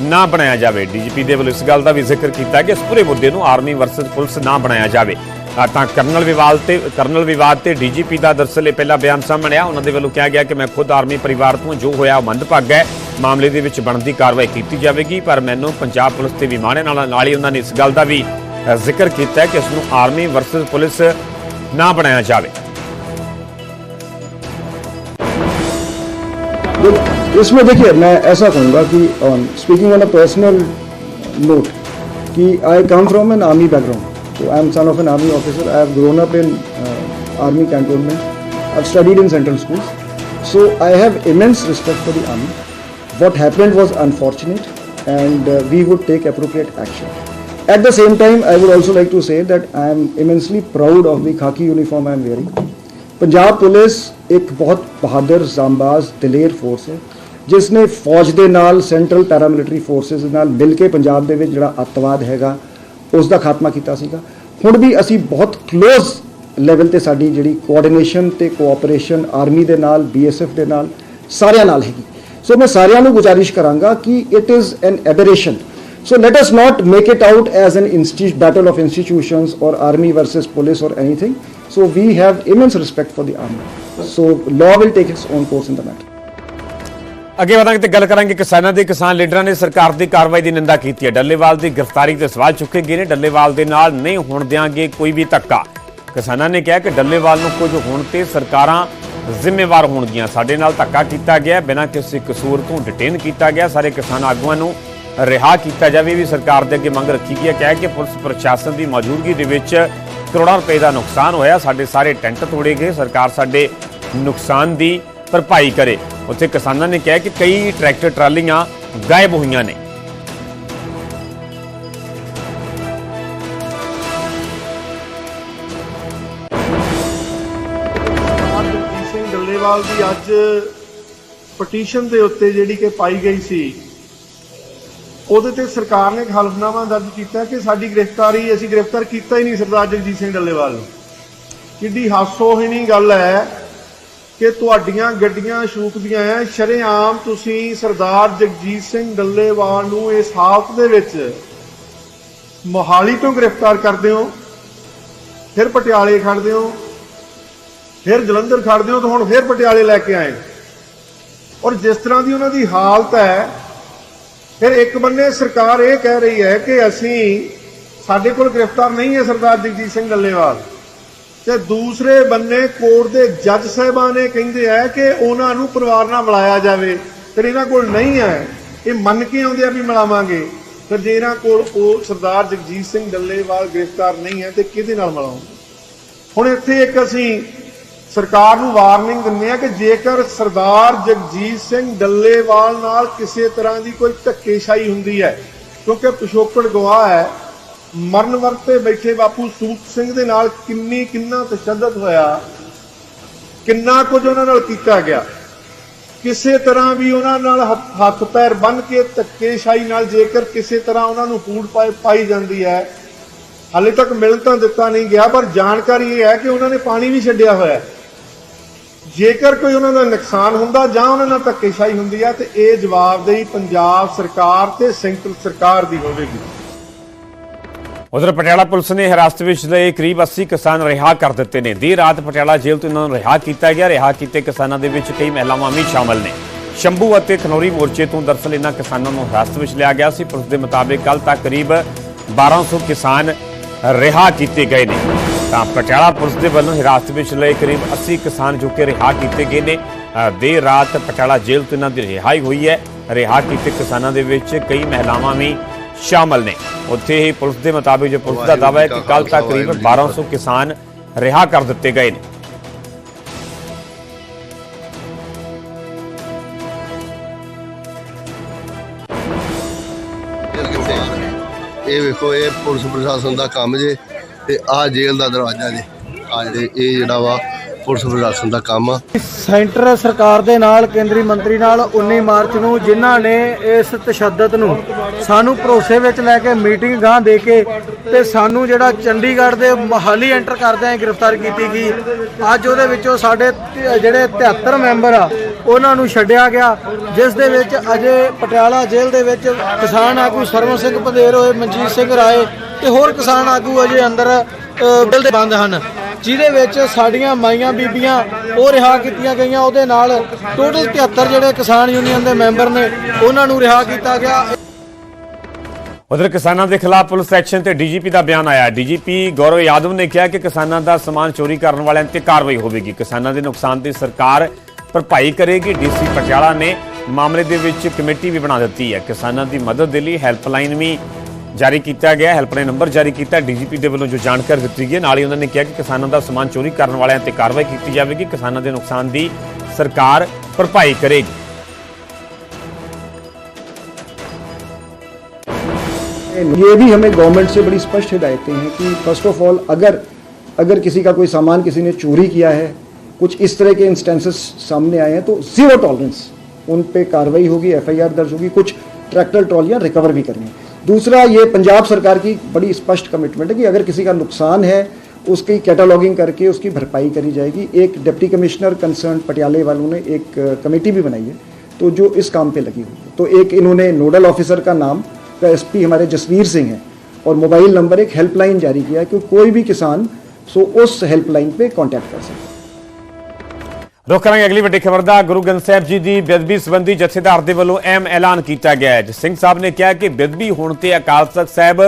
ਨਾ ਬਣਾਇਆ ਜਾਵੇ। ਡੀਜੀਪੀ ਦੇ ਵੱਲੋਂ ਇਸ ਗੱਲ ਦਾ ਵੀ ਜ਼ਿਕਰ ਕੀਤਾ ਕਿ ਇਸ ਪੂਰੇ ਮੁੱਦੇ ਨੂੰ ਆਰਮੀ ਵਰਸਸ ਪੁਲਿਸ ਨਾ ਬਣਾਇਆ ਜਾਵੇ। ਤਾਂ ਕਰਨਲ ਵਿਵਾਦ ਤੇ, ਕਰਨਲ ਵਿਵਾਦ ਤੇ ਡੀਜੀਪੀ ਦਾ ਦਰਸਲ ਇਹ ਪਹਿਲਾ ਬਿਆਨ ਸਾਹਮਣੇ ਆ ਉਹਨਾਂ ਦੇ ਵੱਲੋਂ ਕਿਹਾ ਗਿਆ ਕਿ ਮੈਂ ਖੁਦ ਆਰਮੀ ਪਰਿਵਾਰ ਤੋਂ, ਜੋ ਹੋਇਆ ਉਹ ਮੰਦਭਾਗਾ ਹੈ। ਮਾਮਲੇ ਦੇ ਵਿੱਚ ਬਣਦੀ ਕਾਰਵਾਈ ਕੀਤੀ ਜਾਵੇਗੀ, ਪਰ ਮੈਨੂੰ ਪੰਜਾਬ ਪੁਲਿਸ ਤੇ ਵੀ ਮਾਣੇ ਨਾਲ ਨਾਲ ਹੀ ਉਹਨਾਂ ਨੇ ਇਸ ਗੱਲ ਦਾ ਵੀ ਜ਼ਿਕਰ ਕੀਤਾ ਕਿ ਇਸ ਨੂੰ ਆਰਮੀ ਵਰਸਸ ਪੁਲਿਸ ਨਾ ਬਣਾਇਆ ਜਾਵੇ। इसमें देखिए मैं ऐसा कहूँगा कि speaking on a personal note कि I come from an army background so I am son of an army officer I have grown up in army cantonment I have studied in central schools so i have immense respect for the army what happened was unfortunate and uh, we would take appropriate action at the same time i would also like to say that i am immensely proud of the khaki uniform i am wearing Punjab police ਇੱਕ ਬਹੁਤ ਬਹਾਦਰ ਜਾਂਬਾਜ਼ ਦਲੇਰ force ਹੈ ਜਿਸ ਨੇ ਫੌਜ ਦੇ ਨਾਲ central paramilitary forces ਦੇ ਨਾਲ ਮਿਲ ਕੇ ਪੰਜਾਬ ਦੇ ਵਿੱਚ ਜਿਹੜਾ ਅੱਤਵਾਦ ਹੈਗਾ ਉਸ ਦਾ ਖਾਤਮਾ ਕੀਤਾ ਸੀਗਾ। ਹੁਣ ਵੀ ਅਸੀਂ ਬਹੁਤ ক্লোਜ਼ ਲੈਵਲ ਤੇ ਸਾਡੀ ਜਿਹੜੀ ਕੋਆਰਡੀਨੇਸ਼ਨ ਤੇ ਕੋਆਪਰੇਸ਼ਨ ਆਰਮੀ ਦੇ ਨਾਲ ਬੀਐਸਐਫ ਦੇ ਨਾਲ, ਸਾਰਿਆਂ ਨਾਲ ਹੈਗੀ। ਸੋ ਮੈਂ ਸਾਰਿਆਂ ਨੂੰ ਗੁਜ਼ਾਰਿਸ਼ ਕਰਾਂਗਾ ਕਿ it is an aberration So let us not make it out as an institu- battle of institutions or army versus police or anything. So we have immense respect for the army. So law will take its own course in the matter. ਅੱਗੇ ਵਧਾਂਗੇ ਤੇ ਗੱਲ ਕਰਾਂਗੇ ਕਿਸਾਨਾਂ ਦੇ, ਕਿਸਾਨ ਲੀਡਰਾਂ ਨੇ ਸਰਕਾਰ ਦੀ ਕਾਰਵਾਈ ਦੀ ਨਿੰਦਾ ਕੀਤੀ ਹੈ। ਡੱਲੇਵਾਲ ਦੀ ਗ੍ਰਿਫਤਾਰੀ ਤੇ ਸਵਾਲ ਚੁੱਕੇ ਗਏ ਨੇ। ਡੱਲੇਵਾਲ ਦੇ ਨਾਲ ਨਹੀਂ ਹੋਣ ਦਿਆਂਗੇ ਕੋਈ ਵੀ ਧੱਕਾ। ਕਿਸਾਨਾਂ ਨੇ ਕਿਹਾ ਕਿ ਡੱਲੇਵਾਲ ਨੂੰ ਕੁਝ ਹੋਣ ਤੇ ਸਰਕਾਰਾਂ ਜ਼ਿੰਮੇਵਾਰ ਹੋਣਗੀਆਂ। ਸਾਡੇ ਨਾਲ ਧੱਕਾ ਕੀਤਾ ਗਿਆ, ਬਿਨਾਂ ਕਿਸੇ ਕਸੂਰ ਤੋਂ ਡਿਟੇਨ ਕੀਤਾ ਗਿਆ। ਸਾਰੇ ਕਿਸਾਨ ਆਗੂਆਂ ਨੂੰ ਰਿਹਾ ਕੀਤਾ ਜਾਵੇ। ਵੀ ਸਰਕਾਰ ਦੇ ਅੱਗੇ ਮੰਗ ਰੱਖੀ ਗਈ ਹੈ। ਕਿਹਾ ਕਿ ਪੁਲਿਸ ਪ੍ਰਸ਼ਾਸਨ ਦੀ ਮੌਜੂਦਗੀ ਦੇ ਵਿੱਚ ਕਰੋੜਾਂ ਰੁਪਏ ਦਾ ਨੁਕਸਾਨ ਹੋਇਆ। ਸਾਡੇ ਸਾਰੇ ਟੈਂਟ ਤੋੜੇ ਗਏ। ਸਰਕਾਰ ਸਾਡੇ ਨੁਕਸਾਨ ਦੀ ਭਰਪਾਈ ਕਰੇ। ਉੱਥੇ ਕਿਸਾਨਾਂ ਨੇ ਕਿਹਾ ਕਿ ਕਈ ਟਰੈਕਟਰ ਟਰਾਲੀਆਂ ਗਾਇਬ ਹੋਈਆਂ ਨੇ। ਸਿੰਘ ਡੱਲੇਵਾਲ ਦੀ ਅੱਜ ਪਟੀਸ਼ਨ ਦੇ ਉੱਤੇ ਜਿਹੜੀ ਕਿ ਪਾਈ ਗਈ ਸੀ ਉਹਦੇ ਤੇ ਸਰਕਾਰ ਨੇ ਇੱਕ ਹਲਫਨਾਮਾ ਦਰਜ ਕੀਤਾ ਕਿ ਸਾਡੀ ਗ੍ਰਿਫਤਾਰੀ ਅਸੀਂ ਗ੍ਰਿਫਤਾਰ ਕੀਤਾ ਹੀ ਨਹੀਂ ਸਰਦਾਰ ਜਗਜੀਤ ਸਿੰਘ ਡੱਲੇਵਾਲ ਨੂੰ। ਕਿੱਡੀ ਹਾਸੋਹੀਣੀ ਗੱਲ ਹੈ ਕਿ ਤੁਹਾਡੀਆਂ ਗੱਡੀਆਂ ਸ਼ੂਕਦੀਆਂ ਐ, ਸ਼ਰੇਆਮ ਤੁਸੀਂ ਸਰਦਾਰ ਜਗਜੀਤ ਸਿੰਘ ਡੱਲੇਵਾਲ ਨੂੰ ਇਸ ਹਾਲਤ ਦੇ ਵਿੱਚ ਮੋਹਾਲੀ ਤੋਂ ਗ੍ਰਿਫਤਾਰ ਕਰਦੇ ਹੋ, ਫਿਰ ਪਟਿਆਲੇ ਖੜਦੇ ਹੋ, ਫਿਰ ਜਲੰਧਰ ਖੜਦੇ ਹੋ, ਤਾਂ ਹੁਣ ਫਿਰ ਪਟਿਆਲੇ ਲੈ ਕੇ ਆਏ। ਔਰ ਜਿਸ ਤਰ੍ਹਾਂ ਦੀ ਉਹਨਾਂ ਦੀ ਹਾਲਤ ਹੈ ਫਿਰ ਇੱਕ ਬੰਨੇ ਸਰਕਾਰ ਇਹ ਕਹਿ ਰਹੀ ਹੈ ਕਿ ਅਸੀਂ ਸਾਡੇ ਕੋਲ ਗ੍ਰਿਫਤਾਰ ਨਹੀਂ ਹੈ ਸਰਦਾਰ ਜਗਜੀਤ ਸਿੰਘ ਡੱਲੇਵਾਲ ਤੇ ਦੂਸਰੇ ਬੰਨੇ ਕੋਰਟ ਦੇ ਜੱਜ ਸਾਹਿਬਾਨ ਨੇ ਕਹਿੰਦੇ ਆ ਕਿ ਉਹਨਾਂ ਨੂੰ ਪਰਿਵਾਰ ਨਾਲ ਮਿਲਾਇਆ ਜਾਵੇ। ਫਿਰ ਇਹਨਾਂ ਕੋਲ ਨਹੀਂ ਹੈ। ਇਹ ਮੰਨ ਕੇ ਆਉਂਦੇ ਆ ਵੀ ਮਿਲਾਵਾਂਗੇ। ਫਿਰ ਜੇ ਇਹਨਾਂ ਕੋਲ ਉਹ ਸਰਦਾਰ ਜਗਜੀਤ ਸਿੰਘ ਡੱਲੇਵਾਲ ਗ੍ਰਿਫਤਾਰ ਨਹੀਂ ਹੈ ਤੇ ਕਿਹਦੇ ਨਾਲ ਮਿਲਾਉਂਗੇ ਹੁਣ ਇੱਥੇ ਇੱਕ ਅਸੀਂ ਸਰਕਾਰ ਨੂੰ ਵਾਰਨਿੰਗ ਦਿੰਦੇ ਆ ਕਿ ਜੇਕਰ ਸਰਦਾਰ ਜਗਜੀਤ ਸਿੰਘ ਡੱਲੇਵਾਲ ਨਾਲ ਕਿਸੇ ਤਰ੍ਹਾਂ ਦੀ ਕੋਈ ਧੱਕੇਸ਼ਾਹੀ ਹੁੰਦੀ ਹੈ, ਕਿਉਂਕਿ ਪਿਛੋਕੜ ਗਵਾਹ ਹੈ, ਮਰਨ ਵਰਤੇ ਬੈਠੇ ਬਾਪੂ ਸੂਤ ਸਿੰਘ ਦੇ ਨਾਲ ਕਿੰਨੀ ਕਿੰਨਾ ਤਸ਼ੱਦਦ ਹੋਇਆ, ਕਿੰਨਾ ਕੁਝ ਉਹਨਾਂ ਨਾਲ ਕੀਤਾ ਗਿਆ, ਕਿਸੇ ਤਰ੍ਹਾਂ ਵੀ ਉਹਨਾਂ ਨਾਲ ਹੱਥ- ਪੈਰ ਬੰਨ ਕੇ ਧੱਕੇਸ਼ਾਹੀ ਨਾਲ ਜੇਕਰ ਕਿਸੇ ਤਰ੍ਹਾਂ ਉਹਨਾਂ ਨੂੰ ਫੂਡ ਪਾਈ ਜਾਂਦੀ ਹੈ, ਹਾਲੇ ਤੱਕ ਮਿਲ ਤਾਂ ਦਿੱਤਾ ਨਹੀਂ ਗਿਆ, ਪਰ ਜਾਣਕਾਰੀ ਇਹ ਹੈ ਕਿ ਉਹਨਾਂ ਨੇ ਪਾਣੀ ਵੀ ਛੱਡਿਆ ਹੋਇਆ ਹੈ। ਜੇਕਰ ਕੋਈ ਉਹਨਾਂ ਦਾ ਨੁਕਸਾਨ ਹੁੰਦਾ ਜਾਂ ਉਹਨਾਂ ਨਾਲ ਧੱਕੇਸ਼ਾਹੀ ਹੁੰਦੀ ਹੈ ਤੇ ਇਹ ਜਵਾਬਦੇਹੀ ਪੰਜਾਬ ਸਰਕਾਰ ਤੇ ਸੈਂਟਰ ਸਰਕਾਰ ਦੀ ਹੋਵੇਗੀ। ਉਧਰ ਪਟਿਆਲਾ ਪੁਲਿਸ ਨੇ ਹਿਰਾਸਤ ਵਿੱਚ ਲਏ ਕਰੀਬ 80 ਕਿਸਾਨ ਰਿਹਾ ਕਰ ਦਿੱਤੇ ਨੇ। ਦੇਰ ਰਾਤ ਪਟਿਆਲਾ ਜੇਲ੍ਹ ਤੋਂ ਇਹਨਾਂ ਨੂੰ ਰਿਹਾ ਕੀਤਾ ਗਿਆ। ਰਿਹਾ ਕੀਤੇ ਕਿਸਾਨਾਂ ਦੇ ਵਿੱਚ ਕਈ ਮਹਿਲਾਵਾਂ ਵੀ ਸ਼ਾਮਲ ਨੇ। ਸ਼ੰਭੂ ਅਤੇ ਖਨੌਰੀ ਮੋਰਚੇ ਤੋਂ ਦਰਸਲ ਇਹਨਾਂ ਕਿਸਾਨਾਂ ਨੂੰ ਹਿਰਾਸਤ ਵਿੱਚ ਲਿਆ ਗਿਆ ਸੀ। ਪੁਲਿਸ ਦੇ ਮੁਤਾਬਿਕ ਕੱਲ ਤੱਕ ਕਰੀਬ 1200 ਕਿਸਾਨ ਰਿਹਾ ਕੀਤੇ ਗਏ ਨੇ। ਤਾਂ ਪਟਿਆਲਾ ਪੁਲਿਸ ਦੇ ਵੱਲੋਂ ਹਿਰਾਸਤ ਵਿੱਚ ਲਏ ਕਰੀਬ 80 ਕਿਸਾਨ ਜੋ ਕਿ ਰਿਹਾ ਕੀਤੇ ਗਏ ਨੇ ਅ, ਦੇਰ ਰਾਤ ਪਟਿਆਲਾ ਜੇਲ੍ਹ ਤੋਂ ਇਹਨਾਂ ਦੀ ਰਿਹਾਈ ਹੋਈ ਹੈ। ਰਿਹਾ ਕੀਤੇ ਕਿਸਾਨਾਂ ਦੇ ਵਿੱਚ ਕਈ ਮਹਿਲਾਵਾਂ ਵੀ ਸ਼ਾਮਲ ਨੇ। ਉੱਥੇ ਹੀ ਪੁਲਿਸ ਦੇ ਮੁਤਾਬਿਕ ਜੋ ਪੁਲਿਸ ਦਾ ਦਾਅਵਾ ਹੈ ਕਿ ਕੱਲ ਤੱਕ ਕਰੀਬ 1200 ਕਿਸਾਨ ਰਿਹਾ ਕਰ ਦਿੱਤੇ ਗਏ ਨੇ। ਇਹ ਵੇਖੋ ਇਹ ਪੁਲਿਸ ਪ੍ਰਸ਼ਾਸਨ ਦਾ ਕੰਮ ਜੇ। ਤੇ ਆਹ ਜੇਲ੍ਹ ਦਾ ਦਰਵਾਜ਼ਾ ਜੀ। ਆ ਜਿਹੜੇ ਇਹ ਜਿਹੜਾ ਵਾ ਪੁਲਿਸ ਪ੍ਰਸ਼ਾਸਨ ਦਾ ਕੰਮ ਆ। ਸੈਂਟਰ ਸਰਕਾਰ ਦੇ ਨਾਲ, ਕੇਂਦਰੀ ਮੰਤਰੀ ਨਾਲ 19 ਮਾਰਚ ਨੂੰ ਜਿਨ੍ਹਾਂ ਨੇ ਇਸ ਤਸ਼ੱਦਦ ਨੂੰ ਸਾਨੂੰ ਭਰੋਸੇ ਵਿੱਚ ਲੈ ਕੇ ਮੀਟਿੰਗ ਗਾਂ ਦੇ ਕੇ ਤੇ ਸਾਨੂੰ ਜਿਹੜਾ ਚੰਡੀਗੜ੍ਹ ਦੇ ਮਹਾਲੀ ਐਂਟਰ ਕਰਦਿਆਂ ਗ੍ਰਿਫਤਾਰ ਕੀਤੀ ਗਈ। ਅੱਜ ਉਹਦੇ ਵਿੱਚੋਂ ਸਾਡੇ ਜਿਹੜੇ 73 ਮੈਂਬਰ ਆ, ਉਹਨਾਂ ਨੂੰ ਛੱਡਿਆ ਗਿਆ, ਜਿਸ ਦੇ ਵਿੱਚ ਅਜੇ ਪਟਿਆਲਾ ਜੇਲ੍ਹ ਦੇ ਵਿੱਚ ਕਿਸਾਨ ਆਗੂ ਸਰਵਨ ਸਿੰਘ ਪੰਧੇਰ ਹੋਏ, ਮਨਜੀਤ ਸਿੰਘ ਰਾਏ ਤੇ ਹੋਰ ਕਿਸਾਨ ਆਗੂ ਅਜੇ ਅੰਦਰ ਜੇਲ੍ਹ ਦੇ ਬੰਦ ਹਨ। ਜਿਹਦੇ ਵਿੱਚ ਸਾਡੀਆਂ ਮਾਈਆਂ ਬੀਬੀਆਂ ਉਹ ਰਿਹਾ ਕੀਤੀਆਂ ਗਈਆਂ। ਉਹਦੇ ਨਾਲ ਟੋਟਲ 73 ਜਿਹੜੇ ਕਿਸਾਨ ਯੂਨੀਅਨ ਦੇ ਮੈਂਬਰ ਨੇ, ਉਹਨਾਂ ਨੂੰ ਰਿਹਾ ਕੀਤਾ ਗਿਆ। ਉਧਰ ਕਿਸਾਨਾਂ ਦੇ ਖਿਲਾਫ ਪੁਲਿਸ ਐਕਸ਼ਨ ਤੇ ਡੀਜੀਪੀ ਦਾ ਬਿਆਨ ਆਇਆ। ਡੀਜੀਪੀ ਗੌਰਵ ਯਾਦਵ ਨੇ ਕਿਹਾ ਕਿ ਕਿਸਾਨਾਂ ਦਾ ਸਮਾਨ ਚੋਰੀ ਕਰਨ ਵਾਲਿਆਂ ਤੇ ਕਾਰਵਾਈ ਹੋਵੇਗੀ। ਕਿਸਾਨਾਂ ਦੇ ਨੁਕਸਾਨ ਤੇ ਸਰਕਾਰ ਭਰਪਾਈ ਕਰੇਗੀ। ਡੀਸੀ ਪਟਿਆਲਾ ਨੇ ਮਾਮਲੇ ਦੇ ਵਿੱਚ ਕਮੇਟੀ ਵੀ ਬਣਾ ਦਿੱਤੀ ਹੈ। ਕਿਸਾਨਾਂ ਦੀ ਮਦਦ ਦੇ ਲਈ ਹੈਲਪਲਾਈਨ ਵੀ ਜਾਰੀ ਕੀਤਾ ਗਿਆ ਹੈਲਪਲਾਈਨ ਨੰਬਰ ਜਾਰੀ ਕੀਤਾ ਡੀਜੀਪੀ ਦੇ ਵੱਲੋਂ ਜੋ ਜਾਣਕਾਰੀ ਦਿੱਤੀ ਗਈ ਹੈ ਨਾਲ ਹੀ ਉਹਨਾਂ ਨੇ ਕਿਹਾ ਕਿ ਕਿਸਾਨਾਂ ਦਾ ਸਮਾਨ ਚੋਰੀ ਕਰਨ ਵਾਲਿਆਂ ਤੇ ਕਾਰਵਾਈ ਕੀਤੀ ਜਾਵੇਗੀ ਕਿਸਾਨਾਂ ਦੇ ਨੁਕਸਾਨ ਦੀ ਸਰਕਾਰ ਭਰਪਾਈ ਕਰੇਗੀ ये भी हमें गवर्नमेंट से बड़ी स्पष्ट हिदायतें हैं कि फर्स्ट ऑफ ऑल अगर अगर किसी का कोई सामान किसी ने चोरी किया है कुछ इस तरह के इंस्टेंसेस सामने आए हैं तो जीरो टॉलरेंस उन पे कार्रवाई होगी एफआईआर दर्ज होगी कुछ ट्रैक्टर ट्रॉलियां रिकवर भी करनी दूसरा, ये पंजाब सरकार की बड़ी स्पष्ट कमिटमेंट है कि अगर किसी का नुकसान है, उसकी कैटालॉगिंग करके उसकी भरपाई करी जाएगी। एक डिप्टी कमिश्नर कंसर्न पटियाले वालों ने एक कमेटी भी बनाई है तो जो इस काम पे लगी हुई है। तो एक इन्होंने नोडल ऑफिसर का नाम, का एसपी हमारे जसवीर सिंह है, और मोबाइल नंबर एक हेल्पलाइन जारी किया है कि कोई भी किसान, सो उस हेल्पलाइन पे कांटेक्ट कर सकता है ਰੁਕ ਕਰਾਂਗੇ ਅਗਲੀ ਵੱਡੀ ਖਬਰ ਦਾ। ਗੁਰੂ ਗ੍ਰੰਥ ਸਾਹਿਬ ਜੀ ਦੀ ਬੇਅਦਬੀ ਸੰਬੰਧੀ ਜਥੇਦਾਰ ਦੇ ਵੱਲੋਂ ਅਹਿਮ ਐਲਾਨ ਕੀਤਾ ਗਿਆ ਹੈ। ਸਿੰਘ ਸਾਹਿਬ ਨੇ ਕਿਹਾ ਕਿ ਬੇਅਦਬੀ ਹੋਣ ਤੇ ਅਕਾਲ ਤਖਤ ਸਾਹਿਬ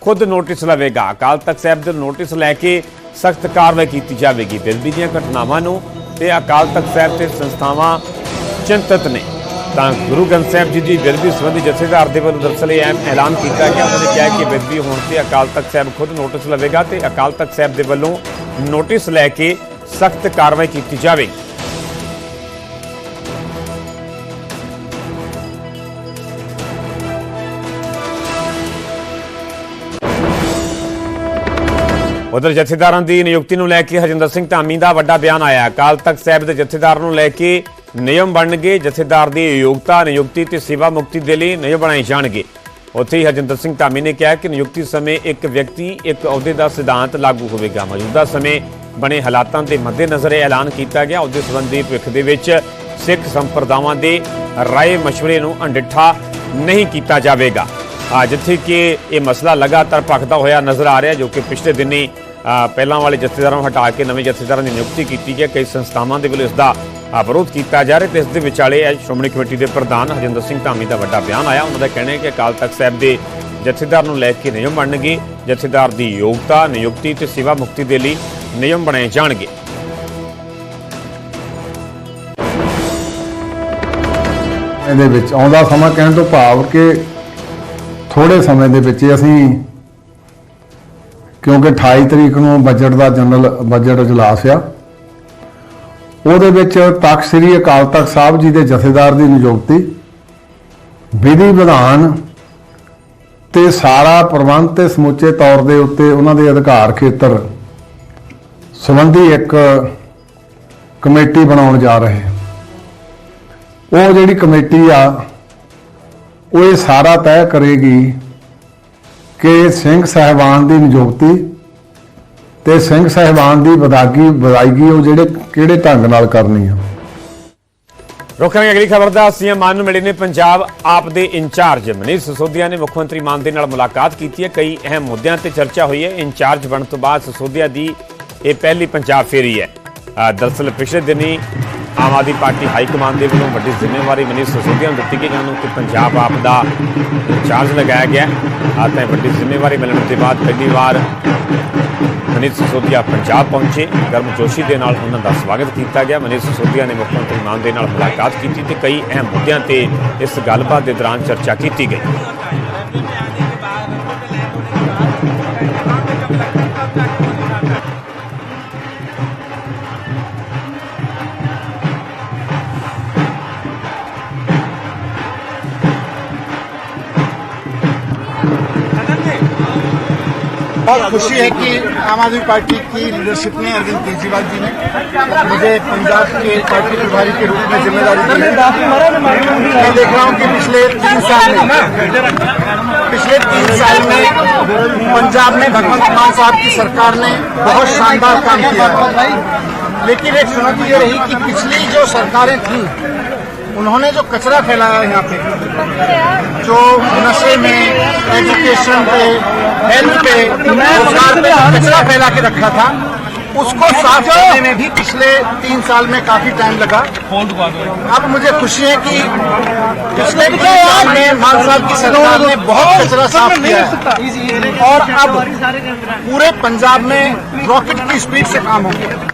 ਖੁਦ ਨੋਟਿਸ ਲਵੇਗਾ। ਅਕਾਲ ਤਖਤ ਸਾਹਿਬ ਦੇ ਨੋਟਿਸ ਲੈ ਕੇ ਸਖਤ ਕਾਰਵਾਈ ਕੀਤੀ ਜਾਵੇਗੀ। ਬੇਦਬੀ ਦੀਆਂ ਘਟਨਾਵਾਂ ਨੂੰ ਤੇ ਅਕਾਲ ਤਖਤ ਸਾਹਿਬ ਤੇ ਸੰਸਥਾਵਾਂ ਚਿੰਤਤ ਨੇ। ਤਾਂ ਗੁਰੂ ਗ੍ਰੰਥ ਸਾਹਿਬ ਜੀ ਦੀ ਬੇਦਬੀ ਸੰਬੰਧੀ ਜਥੇਦਾਰ ਦੇ ਵੱਲੋਂ ਦਰਸਲ ਇਹ ਅਹਿਮ ਐਲਾਨ ਕੀਤਾ ਗਿਆ। ਉਹਨਾਂ ਨੇ ਕਿਹਾ ਕਿ ਬੇਦਬੀ ਹੋਣ ਤੇ ਅਕਾਲ ਤਖਤ ਸਾਹਿਬ ਖੁਦ ਨੋਟਿਸ ਲਵੇਗਾ ਤੇ ਅਕਾਲ ਤਖਤ ਸਾਹਿਬ ਦੇ ਵੱਲੋਂ ਨੋਟਿਸ ਲੈ ਕੇ ਸਖਤ ਕਾਰਵਾਈ ਕੀਤੀ ਜਾਵੇਗੀ। ਉਧਰ ਜਥੇਦਾਰਾਂ ਦੀ ਨਿਯੁਕਤੀ ਨੂੰ ਲੈ ਕੇ ਹਰਜਿੰਦਰ ਸਿੰਘ ਧਾਮੀ ਦਾ ਵੱਡਾ ਬਿਆਨ ਆਇਆ। ਅਕਾਲ ਤਖਤ ਸਾਹਿਬ ਦੇ ਜਥੇਦਾਰ ਨੂੰ ਲੈ ਕੇ ਨਿਯਮ ਬਣਨਗੇ, ਜਥੇਦਾਰ ਦੀ ਯੋਗਤਾ, ਨਿਯੁਕਤੀ ਤੇ ਸੇਵਾ ਮੁਕਤੀ ਦੇ ਲਈ ਨਿਯਮ ਬਣਾਏ ਜਾਣਗੇ। ਉੱਥੇ ਹੀ ਹਰਜਿੰਦਰ ਸਿੰਘ ਧਾਮੀ ਨੇ ਕਿਹਾ ਕਿ ਨਿਯੁਕਤੀ ਸਮੇਂ ਇੱਕ ਵਿਅਕਤੀ, ਇੱਕ ਅਹੁਦੇ ਦਾ ਸਿਧਾਂਤ ਲਾਗੂ ਹੋਵੇਗਾ। ਮੌਜੂਦਾ ਸਮੇਂ ਬਣੇ ਹਾਲਾਤਾਂ ਦੇ ਮੱਦੇਨਜ਼ਰ ਇਹ ਐਲਾਨ ਕੀਤਾ ਗਿਆ। ਉਹਦੇ ਸੰਬੰਧੀ ਭਵਿੱਖ ਦੇ ਵਿੱਚ ਸਿੱਖ ਸੰਪਰਦਾਵਾਂ ਦੇ ਰਾਏ ਮਸ਼ਵਰੇ ਨੂੰ ਅਣਡਿੱਠਾ ਨਹੀਂ ਕੀਤਾ ਜਾਵੇਗਾ। ਆ ਜਿੱਥੇ ਕਿ ਇਹ ਮਸਲਾ ਲਗਾਤਾਰ ਭਖਦਾ ਹੋਇਆ ਨਜ਼ਰ ਆ ਰਿਹਾ ਜੋ ਕਿ ਪਿਛਲੇ ਦਿਨੀ ਪਹਿਲਾਂ ਵਾਲੇ ਜਥੇਦਾਰਾਂ ਨੂੰ ਹਟਾ ਕੇ ਨਵੇਂ ਜਥੇਦਾਰਾਂ ਦੀ ਨਿਯੁਕਤੀ ਕੀਤੀ ਗਈ ਕਈ ਸੰਸਥਾਵਾਂ ਦੇ ਵੱਲੋਂ ਇਸ ਦਾ ਵਿਰੋਧ ਕੀਤਾ ਜਾ ਰਿਹਾ ਤੇ ਇਸ ਦੇ ਵਿਚਾਲੇ ਅੱਜ ਸ਼੍ਰੋਮਣੀ ਕਮੇਟੀ ਦੇ ਪ੍ਰਧਾਨ ਹਰਜਿੰਦਰ ਸਿੰਘ ਧਾਮੀ ਦਾ ਵੱਡਾ ਬਿਆਨ ਆਇਆ। ਉਹਨਾਂ ਦਾ ਕਹਿਣਾ ਹੈ ਕਿ ਅਕਾਲ ਤਖਤ ਸਾਹਿਬ ਦੇ ਜਥੇਦਾਰ ਨੂੰ ਲੈ ਕੇ ਨਿਯਮ ਬਣਨਗੇ, ਜਥੇਦਾਰ ਦੀ ਯੋਗਤਾ, ਨਿਯੁਕਤੀ ਤੇ ਸੇਵਾ ਮੁਕਤੀ ਦੇ ਲਈ ਨਿਯਮ ਬਣਾਏ ਜਾਣਗੇ। ਇਹਦੇ ਵਿੱਚ ਆਉਂਦਾ ਸਮਾਂ ਕਹਿਣ ਤੋਂ ਭਾਵ ਕਿ ਥੋੜੇ ਸਮੇਂ ਦੇ ਵਿੱਚ ਅਸੀਂ, ਕਿਉਂਕਿ 28 ਤਰੀਕ ਨੂੰ ਬਜਟ ਦਾ ਜਨਰਲ ਬਜਟ ਇਜਲਾਸ ਆ, ਉਹਦੇ ਵਿੱਚ ਤਖਤ ਸ੍ਰੀ ਅਕਾਲ ਤਖਤ ਸਾਹਿਬ ਜੀ ਦੇ ਜਥੇਦਾਰ ਦੀ ਨਿਯੁਕਤੀ, ਵਿਧੀ ਵਿਧਾਨ ਤੇ ਸਾਰਾ ਪ੍ਰਬੰਧ ਤੇ ਸਮੁੱਚੇ ਤੌਰ ਦੇ ਉੱਤੇ ਉਹਨਾਂ ਦੇ ਅਧਿਕਾਰ ਖੇਤਰ ਸੰਬੰਧੀ ਇੱਕ ਕਮੇਟੀ ਬਣਾਉਣ ਜਾ ਰਹੇ ਉਹ ਜਿਹੜੀ ਕਮੇਟੀ ਆ ਉਹ ਇਹ ਸਾਰਾ ਤੈਅ ਕਰੇਗੀ ਕਿ ਸਿੰਘ ਸਹਿਬਾਨ ਦੀ ਨਿਯੁਕਤੀ ਤੇ ਸਿੰਘ ਸਹਿਬਾਨ ਦੀ ਵਿਦਾਗੀ ਵਿਦਾਇਗੀ ਉਹ ਜਿਹੜੇ ਕਿਹੜੇ ਢੰਗ ਨਾਲ ਕਰਨੀ ਆ। ਰੁਕ ਅਗਲੀ ਖਬਰ ਦਾ ਸੀਐਮ ਮਾਨ ਨੂੰ ਮਿਲੇ ਨੇ ਪੰਜਾਬ ਆਪ ਦੇ ਇੰਚਾਰਜ। ਮਨੀਸ਼ ਸਸੋਦੀਆ ਨੇ ਮੁੱਖ ਮੰਤਰੀ ਮਾਨ ਦੇ ਨਾਲ ਮੁਲਾਕਾਤ ਕੀਤੀ ਹੈ। ਕਈ ਅਹਿਮ ਮੁੱਦਿਆਂ ਤੇ ਚਰਚਾ ਹੋਈ ਹੈ। ਇੰਚਾਰਜ ਬਣਨ ਤੋਂ ਬਾਅਦ ਸਸੋਦੀਆ ਦੀ ਇਹ ਪਹਿਲੀ ਪੰਜਾਬ ਫੇਰੀ ਹੈ। ਅ, ਦਰਅਸਲ ਪਿਛਲੇ ਦਿਨੀ Aam Aadmi party high command ਦੇ ਵੱਲੋਂ ਵੱਡੀ ਜ਼ਿੰਮੇਵਾਰੀ ਮਨੀਸ਼ ਸਿਸੋਦੀਆ ਨੂੰ ਦਿੱਤੀ ਗਈ, ਜਿਨ੍ਹਾਂ ਨੂੰ ਕਿ ਪੰਜਾਬ ਆਪ ਦਾ ਇੰਚਾਰਜ ਲਗਾਇਆ ਗਿਆ ਆ ਤਾਂ ਇਹ ਵੱਡੀ ਜ਼ਿੰਮੇਵਾਰੀ ਮਿਲਣ ਤੋਂ ਬਾਅਦ ਪਹਿਲੀ ਵਾਰ ਮਨੀਸ਼ ਸਿਸੋਦੀਆ ਪੰਜਾਬ ਪਹੁੰਚੇ। ਗਰਮ ਜੋਸ਼ੀ ਦੇ ਨਾਲ ਉਹਨਾਂ ਦਾ ਸਵਾਗਤ ਕੀਤਾ ਗਿਆ। ਮਨੀਸ਼ ਸਿਸੋਦੀਆ ਨੇ ਮੁੱਖ ਮੰਤਰੀ ਮਾਨ ਦੇ ਨਾਲ ਮੁਲਾਕਾਤ ਕੀਤੀ ਤੇ ਕਈ ਅਹਿਮ ਮੁੱਦਿਆਂ ਤੇ ਇਸ ਗੱਲਬਾਤ ਦੇ ਦੌਰਾਨ ਚਰਚਾ ਕੀਤੀ ਗਈ। बहुत खुशी है कि आम आदमी पार्टी की लीडरशिप ने अरविंद केजरीवाल जी ने मुझे पंजाब के पार्टी प्रभारी के रूप में ज़िम्मेदारी दी मैं देख रहा हूँ कि पिछले तीन साल में, पिछले तीन साल में पंजाब में भगवंत मान साहब की सरकार ने बहुत शानदार काम किया लेकिन एक चुनौती ये रही कि पिछली जो सरकारें थीं उन्होंने जो कचरा फैलाया यहाँ पे जो नशे में एजुकेशन पे हेल्थ पे रोज़गार पे कचरा फैला के रखा था उसको साफ़ करने में भी पिछले तीन साल में काफ़ी टाइम लगा। अब मुझे खुशी है कि पिछले तीन साल में मान साहब की सरकार ने बहुत कचरा साफ़ किया है। और अब पूरे पंजाब में रॉकेट की स्पीड से काम हो गया।